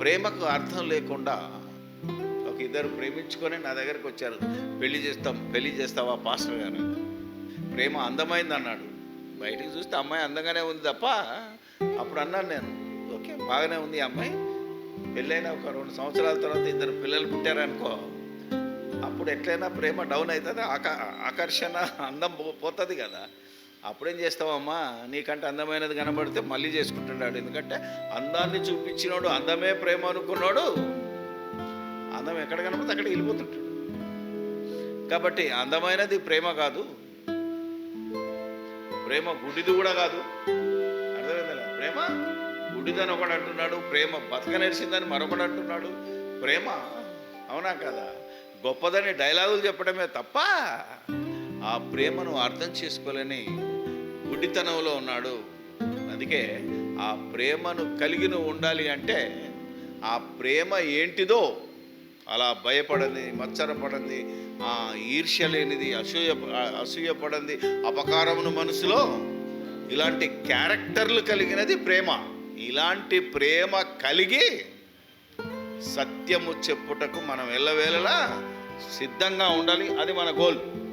ప్రేమకు అర్థం లేకుండా ఒక ఇద్దరు ప్రేమించుకొని నా దగ్గరకు వచ్చారు. పెళ్ళి చేస్తాం పెళ్ళి చేస్తావా పాస్టర్ గారు? ప్రేమ అందమైంది అన్నాడు బయటికి చూస్తే అమ్మాయి అందంగానే ఉంది తప్ప అప్పుడు అన్నాను నేను. ఓకే బాగానే ఉంది అమ్మాయి. పెళ్ళైన ఒక రెండు సంవత్సరాల తర్వాత ఇద్దరు పిల్లలు పుట్టారనుకో అప్పుడు ఎట్లయినా ప్రేమ డౌన్ అవుతుంది ఆక ఆకర్షణ అందం పో- పోతుంది కదా. అప్పుడేం చేస్తావమ్మా? నీకంటే అందమైనది కనబడితే మళ్ళీ చేసుకుంటున్నాడు. ఎందుకంటే అందాన్ని చూపించినోడు అందమే ప్రేమ అనుకున్నాడు అందం ఎక్కడ కనబడితే అక్కడ వెళ్ళిపోతుంటాడు. కాబట్టి అందమైనది ప్రేమ కాదు. ప్రేమ గుడిది కూడా కాదు. అర్థమైందా ప్రేమ గుడిదని ఒకడు అంటున్నాడు ప్రేమ బతకనేసిందని మరొకడు అంటున్నాడు. ప్రేమ అవునా కదా? గొప్పదని డైలాగులు చెప్పడమే తప్ప ఆ ప్రేమను అర్థం చేసుకోలేని గుడితనంలో ఉన్నాడు. అందుకే ఆ ప్రేమను కలిగి ఉండాలి అంటే ఆ ప్రేమ ఏంటిదో అలా భయపడింది మచ్చరపడంది ఆ ఈర్ష్య లేనిది అసూయ అసూయపడింది అపకారమును మనసులో ఇలాంటి క్యారెక్టర్లు కలిగినది ప్రేమ. ఇలాంటి ప్రేమ కలిగి సత్యము చెప్పుటకు మనం ఎల్లవేళలా సిద్ధంగా ఉండాలి. అది మన గోల్.